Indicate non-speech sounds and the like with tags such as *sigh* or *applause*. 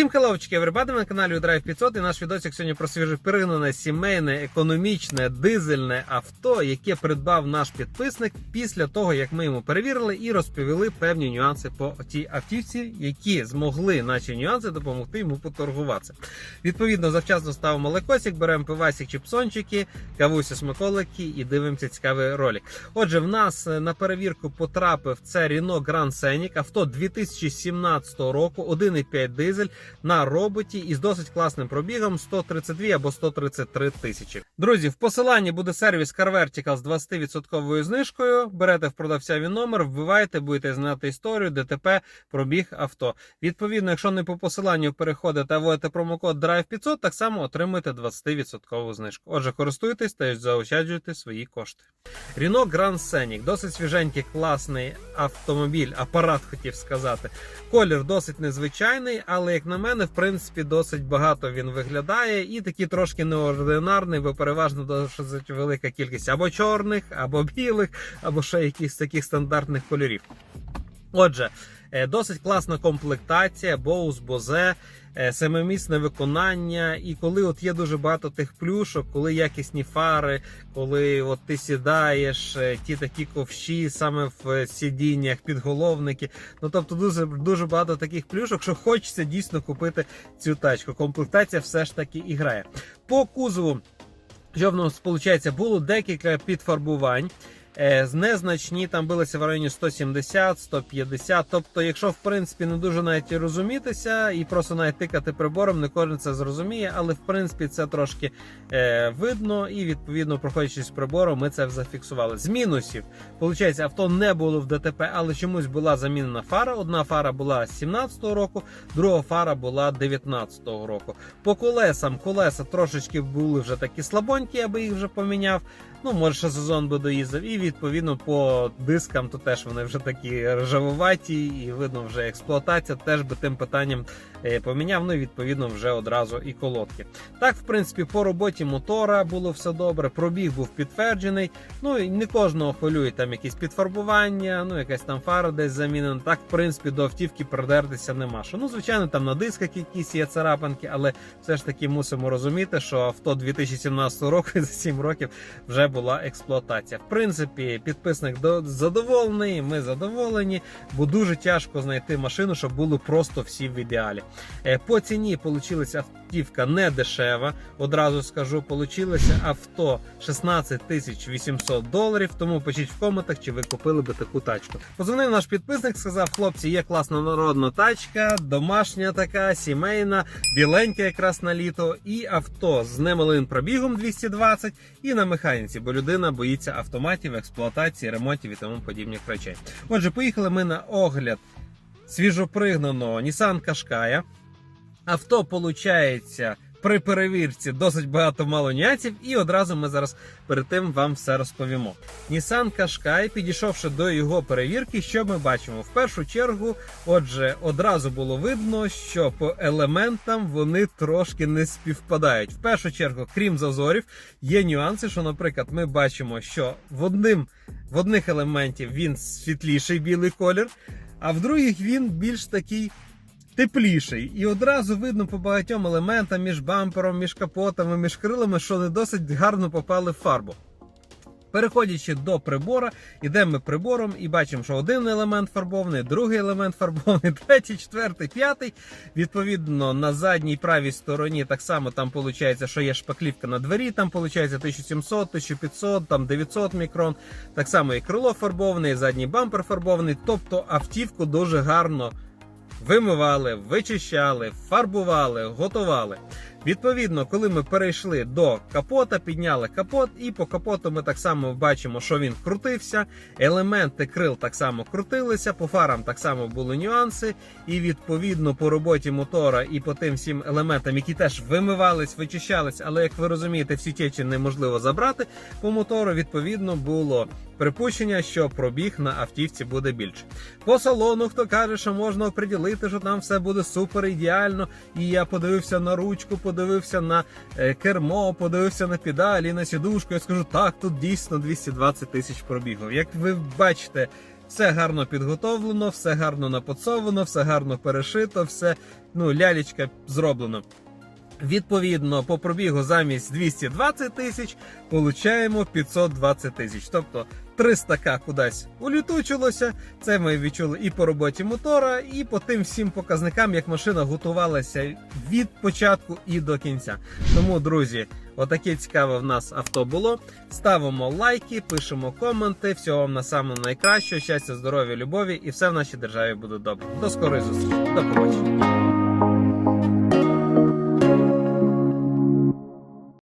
Усім хеловчики, everybody, на каналі Drive 500 і наш відосик сьогодні про свіжопригнане сімейне, економічне, дизельне авто, яке придбав наш підписник після того, як ми йому перевірили і розповіли певні нюанси по цій автівці, які змогли наші нюанси допомогти йому поторгуватися. Відповідно, завчасно ставимо лайкосик, беремо пивасик чи псончики, кавуся смаколики і дивимося цікавий ролик. Отже, в нас е, на перевірку потрапив це Renault Grand Scenic, авто 2017 року, 1,5 дизель на роботі із досить класним пробігом 132 або 133 тисячі. Друзі, в посиланні буде сервіс CarVertical з 20% знижкою. Берете в продавця він номер, вбиваєте, будете знати історію, ДТП, пробіг авто. Відповідно, якщо не по посиланню переходите, а вводите промокод Drive 500, так само отримуєте 20% знижку. Отже, користуйтесь та заощаджуйте свої кошти. Renault Grand Scenic, досить свіженький, класний автомобіль, апарат хотів сказати. Колір досить незвичайний, але як на мене, в принципі, досить багато він виглядає і такий трошки неординарний, бо переважно досить велика кількість або чорних, або білих, або ще якихось таких стандартних кольорів. Отже, е, досить класна комплектація, боус, бозе, е, семимісне виконання. І коли от є дуже багато тих плюшок, коли якісні фари, коли от ти сідаєш, е, ті такі ковші саме в сидіннях, підголовники. Ну тобто дуже дуже багато таких плюшок, що хочеться дійсно купити цю тачку. Комплектація все ж таки і грає. По кузову, що в нас виходить, було декілька підфарбувань. Е, Незначні там билися в районі 170-150. Тобто, якщо в принципі не дуже навіть розумітися і просто навіть тикати прибором, не кожен це зрозуміє, але в принципі це трошки е, видно, і відповідно, проходячи з прибором, ми це зафіксували. З мінусів, виходить, авто не було в ДТП, але чомусь була замінена фара. Одна фара була з 17-го року, друга фара була 19-го року. По колесам колеса трошечки були вже такі слабонькі, я би їх вже поміняв. Ну, може, ще сезон би доїздив. І відповідно по дискам, то теж вони вже такі ржавуваті, і видно, вже експлуатація теж би тим питанням е, поміняв. Ну і відповідно вже одразу і колодки. Так, в принципі, по роботі мотора було все добре. Пробіг був підтверджений. Ну і не кожного хвилює там якісь підфарбування, ну якась там фара десь замінена. Так, в принципі, до автівки придертися нема. Що ну, звичайно, там на дисках якісь є царапинки, але все ж таки мусимо розуміти, що авто 2017 року *laughs* за 7 років вже була експлуатація. В принципі, підписник задоволений, ми задоволені, бо дуже тяжко знайти машину, щоб було просто всі в ідеалі. Е, По ціні получилася автівка не дешева. Одразу скажу, получилося авто 16 тисяч 800 доларів. Тому пишіть в коментах, чи ви купили би таку тачку. Позвонив наш підписник, сказав: хлопці, є класна народна тачка, домашня така, сімейна, біленька якраз на літо, і авто з немалим пробігом 220 і на механіці, бо людина боїться автоматів, експлуатації, ремонтів і тому подібних речей. Отже, поїхали ми на огляд свіжопригнаного Nissan Qashqai. Авто получається при перевірці досить багато мало нюансів, і одразу ми зараз перед тим вам все розповімо. Nissan Qashqai, підійшовши до його перевірки, що ми бачимо? В першу чергу, отже, одразу було видно, що по елементам вони трошки не співпадають. В першу чергу, крім зазорів, є нюанси, що, наприклад, ми бачимо, що в одним в одних елементів він світліший білий колір, а в других він більш такий тепліший. І одразу видно по багатьом елементам між бампером, між капотами, між крилами, що не досить гарно попали в фарбу. Переходячи до прибора, йдемо ми прибором і бачимо, що один елемент фарбований, другий елемент фарбований, *laughs* третій, четвертий, п'ятий. Відповідно, на задній правій стороні так само там виходить, що є шпаклівка на двері, там виходить 1700, 1500, там 900 мікрон. Так само і крило фарбоване, і задній бампер фарбований. Тобто автівку дуже гарно вимивали, вичищали, фарбували, готували. Відповідно, коли ми перейшли до капота, підняли капот, і по капоту ми так само бачимо, що він крутився. Елементи крил так само крутилися, по фарам так само були нюанси. І відповідно по роботі мотора і по тим всім елементам, які теж вимивались, вичищались, але як ви розумієте, всі течі неможливо забрати по мотору. Відповідно було припущення, що пробіг на автівці буде більше. По салону, хто каже, що можна оприділити, що там все буде супер ідеально. І я подивився на ручку, подивився на е, кермо, подивився на педалі, на сідушку. Я скажу, так, тут дійсно 220 тисяч пробігів. Як ви бачите. Все гарно підготовлено, все гарно напоцовано, все гарно перешито, все ну, лялечка зроблено. Відповідно, по пробігу замість 220 тисяч получаємо 520 тисяч. Тобто 300к кудись улітучилося. Це ми відчули і по роботі мотора, і по тим всім показникам, як машина готувалася від початку і до кінця. Тому, друзі, отаке цікаве в нас авто було. Ставимо лайки, пишемо коменти. Всього вам на самому найкращого. Щастя, здоров'я, любові, і все в нашій державі буде добре. До скорої зустрічі. До побачення.